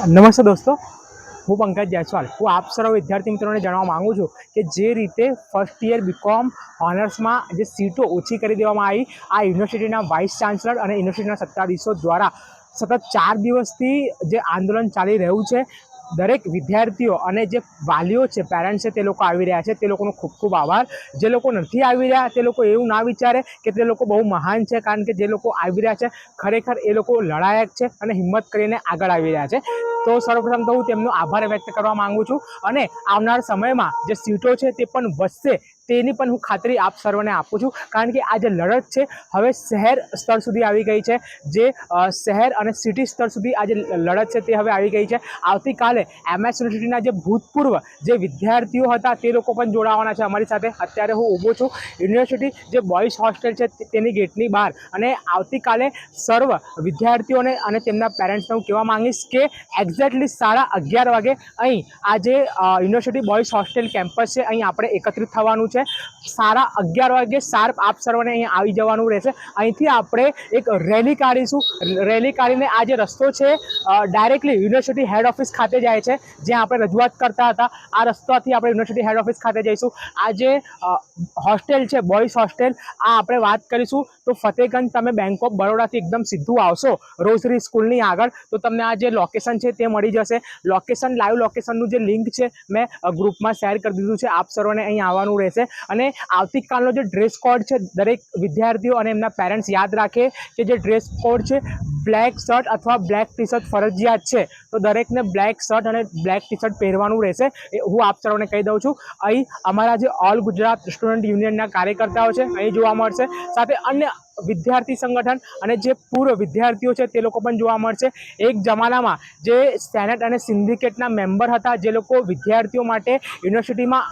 નમસ્તે દોસ્તો, હું પંકજ જયસ્વાલ. હું આપ સર્વ વિદ્યાર્થી મિત્રોને જણાવવા માગું છું કે જે રીતે ફર્સ્ટ યર બીકોમ ઓનર્સમાં જે સીટો ઓછી કરી દેવામાં આવી, આ યુનિવર્સિટીના વાઇસ ચાન્સલર અને યુનિવર્સિટીના સત્તાધીશો દ્વારા સતત ચાર દિવસથી જે આંદોલન ચાલી રહ્યું છે દરેક વિદ્યાર્થીઓ અને જે વાલીઓ છે પેરેન્ટ્સ છે, તે લોકો આવી રહ્યા છે. તે લોકોનો ખૂબ ખૂબ આભાર. જે લોકો નથી આવી રહ્યા, તે લોકો એવું ના વિચારે કે તે લોકો બહુ મહાન છે, કારણ કે જે લોકો આવી રહ્યા છે, ખરેખર એ લોકો લડાયક છે અને હિંમત કરીને આગળ આવી રહ્યા છે. તો સર્વપ્રથમ તો હું તેમનો આભાર વ્યક્ત કરવા માગું છું અને આવનાર સમયમાં જે સીટો છે તે પણ વધશે તેની પણ હું ખાતરી આપ સર્વને આપું છું. કારણ કે આ જે લડત છે, હવે શહેર સ્તર સુધી આવી ગઈ છે. જે શહેર અને સિટી સ્તર સુધી આ જે લડત છે તે હવે આવી ગઈ છે. આવતીકાલે એમએસ યુનિવર્સિટીના જે ભૂતપૂર્વ જે વિદ્યાર્થીઓ હતા તે લોકો પણ જોડાવાના છે અમારી સાથે. અત્યારે હું ઊભો છું. યુનિવર્સિટી જે બોયઝ હોસ્ટેલ છે તેની ગેટની બહાર. અને આવતીકાલે સર્વ વિદ્યાર્થીઓને અને તેમના પેરેન્ટ્સને હું કહેવા માંગીશ કે એક્ઝેક્ટલી સાડા અગિયાર વાગે અહીં આ જે યુનિવર્સિટી બોયઝ હોસ્ટેલ કેમ્પસ છે, અહીં આપણે એકત્રિત થવાનું છે. સાડા અગિયાર વાગે શાર્પ આપ સર્વને અહીં આવી જવાનું રહેશે. અહીંથી આપણે એક રેલી કાઢીશું. રેલી કાઢીને આ જે રસ્તો છે ડાયરેક્ટલી યુનિવર્સિટી હેડ ઓફિસ ખાતે જાય છે, જ્યાં આપણે રજૂઆત કરતા હતા. આ રસ્તાથી આપણે યુનિવર્સિટી હેડ ઓફિસ ખાતે જઈશું. આ જે હોસ્ટેલ છે બોયઝ હોસ્ટેલ આ આપણે વાત કરીશું. તો ફતેગંજ તમે બેંક ઓફ બરોડાથી એકદમ સીધું આવશો રોઝરી સ્કૂલની આગળ. તો તમને આ જે લોકેશન છે તે મળી જશે. લોકેશન લાઈવ લોકેશનનું જે લિંક છે, મેં ગ્રુપમાં શેર કરી દીધું છે. આપ સર્વને અહીં આવવાનું રહેશે. અને આવતીકાલનો જે ડ્રેસ કોડ છે, દરેક વિદ્યાર્થીઓ અને એમના પેરેન્ટ્સ યાદ રાખે કે જે ડ્રેસ કોડ છે બ્લેક શર્ટ અથવા બ્લેક ટી શર્ટ ફરજિયાત છે. તો દરેકને બ્લેક શર્ટ અને બ્લેક ટી શર્ટ પહેરવાનું રહેશે. એ હું આપ સર્વને કહી દઉં છું. અહીં અમારા જે ઓલ ગુજરાત સ્ટુડન્ટ યુનિયનના કાર્યકર્તાઓ છે, અહીં જોવા મળશે. સાથે અન્ય વિદ્યાર્થી સંગઠન અને જે પૂર્વ વિદ્યાર્થીઓ છે, તે લોકો પણ જોવા મળશે. એક જમાનામાં જે સેનેટ અને સિન્ડિકેટના મેમ્બર હતા, જે લોકો વિદ્યાર્થીઓ માટે યુનિવર્સિટીમાં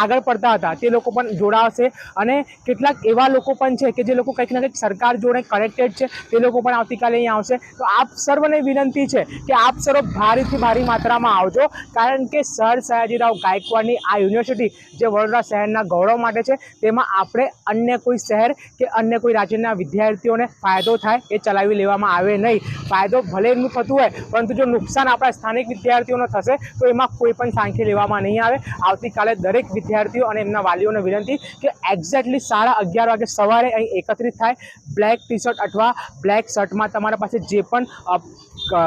આગળ પડતા હતા. તે લોકો પણ જોડાશે અને કેટલાક એવા લોકો પણ છે કે જે લોકો કંઈક ના કંઈક સરકાર જોડે કનેક્ટેડ છે, તે લોકો પણ આવતીકાલે અહીં આવશે. તો આપ સર્વને વિનંતી છે કે આપ સર્વ ભારીથી ભારી માત્રામાં આવજો. કારણ કે સર સયાજીરાવ ગાયકવાડની આ યુનિવર્સિટી જે વડોદરા શહેરના ગૌરવ માટે છે, તેમાં આપણે અન્ય કોઈ શહેર કે અન્ય કોઈ રાજ્યના વિદ્યાર્થીઓને ફાયદો થાય એ ચલાવી લેવામાં આવે નહીં. ફાયદો ભલે એમનું થતું હોય, પરંતુ જો નુકસાન આપણા સ્થાનિક વિદ્યાર્થીઓને થશે, તો એમાં કોઈ પણ સાંખી લેવામાં નહીં આવે. આવતીકાલે દરેક વિદ્યાર્થીઓ અને એમના વાલીઓને વિનંતી કે એક્ઝેક્ટલી સાડા અગિયાર વાગે સવારે અહીં એકત્રિત થાય. બ્લેક ટી શર્ટ અથવા બ્લેક શર્ટમાં તમારા પાસે જે પણ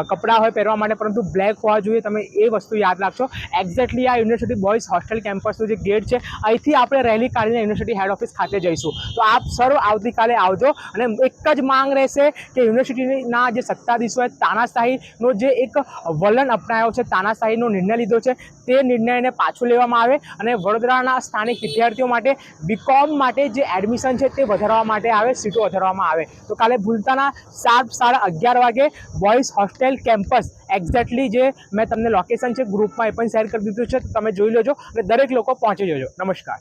કપડાં હોય પહેરવા માટે, પરંતુ બ્લેક હોવા જોઈએ. તમે એ વસ્તુ યાદ રાખશો. એક્ઝેક્ટલી આ યુનિવર્સિટી બોયઝ હોસ્ટેલ કેમ્પસનું જે ગેટ છે, અહીંથી આપણે રેલી કાઢીને યુનિવર્સિટી હેડ ઓફિસ ખાતે જઈશું. તો આપ સર્વ આવતીકાલે આવજો અને એક જ માંગ રહેશે કે યુનિવર્સિટીના જે સત્તાધીશોએ તાનાશાહીનો જે એક વલણ અપનાવ્યો છે, તાનાશાહીનો નિર્ણય લીધો છે, તે નિર્ણયને પાછો લેવામાં આવે અને વડોદરાના સ્થાનિક વિદ્યાર્થીઓ માટે બીકોમ માટે જે એડમિશન છે તે વધારવા માટે આવે, સીટો વધારવામાં આવે. તો કાલે ભૂલતાના સાત, સાડા અગિયાર વાગે બોયઝ હોસ્ટેલ કેમ્પસ એક્ઝેક્ટલી જે મેં તમને લોકેશન છે ગ્રુપમાં એ પણ શેર કરી દીધું છે તમે જોઈ લેજો અને દરેક લોકો પહોંચી જજો. નમસ્કાર.